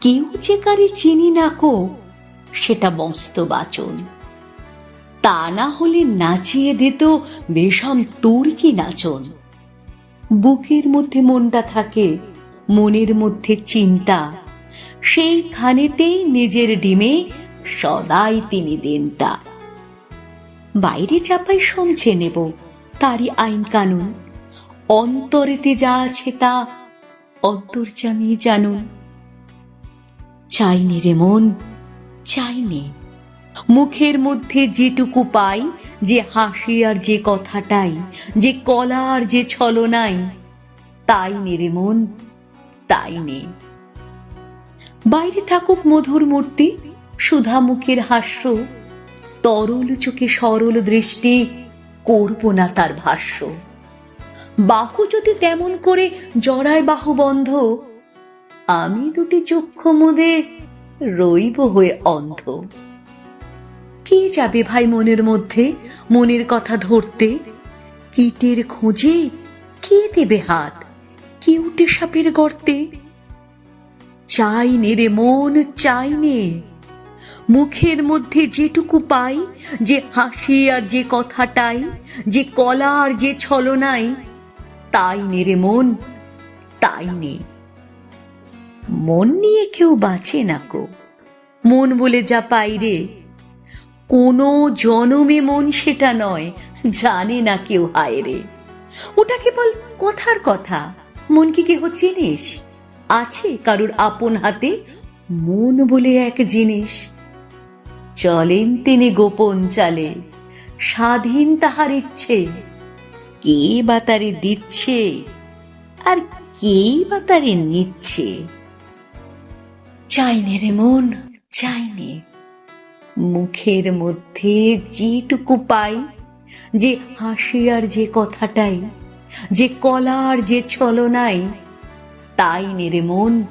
কেউ যে কারে চিনি না কো, সেটা মস্ত বাচন তা না হলে নাচিয়ে দিত বেশাম তুর্কি নাচন। বুকের মধ্যে মনটা থাকে, মনের মধ্যে চিন্তা। সেইখানেতেই নিজের ডিমে সদাই তিনি দেনতা বাইরে চাপাই সমঝে নেব, তারই আইন কানুন। অন্তরেতে যা আছে তা অন্তর্জামী জানুন। চাইনি রে মন, চাইনি। মুখের মধ্যে যেটুকু পাই, যে হাসি আর যে কথাটাই, যে কলা আর যে ছলনাই, তাই নে রে মন, তাই নে। বাইরে থাকুক মধুর মূর্তি, সুধা মুখের হাস্য, তরল চোখে সরল দৃষ্টি, করব না তার ভাষ্য। বাহু যদি তেমন করে জড়ায় বাহু বন্ধ আমি দুটি চক্ষু মুদে রইব হয়ে অন্ধ। কে যাবে ভাই মনের মধ্যে মনের কথা ধরতে? কীটের খোঁজে কে দেবে হাত? কে উঠে সাপের গর্তে? চাই নে রে মন চাই নে মুখের মধ্যে যেটুকু পাই, যে হাসি আর যে কথাটাই, যে কলা আর যে ছলনাই তাই নে রে মন তাই নে মন নিয়ে কেউ বাঁচে না কো মন বলে যা পাই রে। কোনো জনমে মন সেটা নয়, জানে না কেউ হায় রে। ওটা কেবল কথার কথা। মন কি কেহ চিনিস? আছে কারুর আপন হাতে মন বলে এক জিনিস। চলেন তিনি গোপন চালে, স্বাধীন তাহার ইচ্ছে। কে বা তারে দিচ্ছে? আর কে বা তারে নিচ্ছে? চাইনে রে মন চাইনে মুখের মধ্যে যেটুকু পাই, যে হাসি আর যে কথাটাই, যে কলার যে ছলনাই, তাই নেরে মন।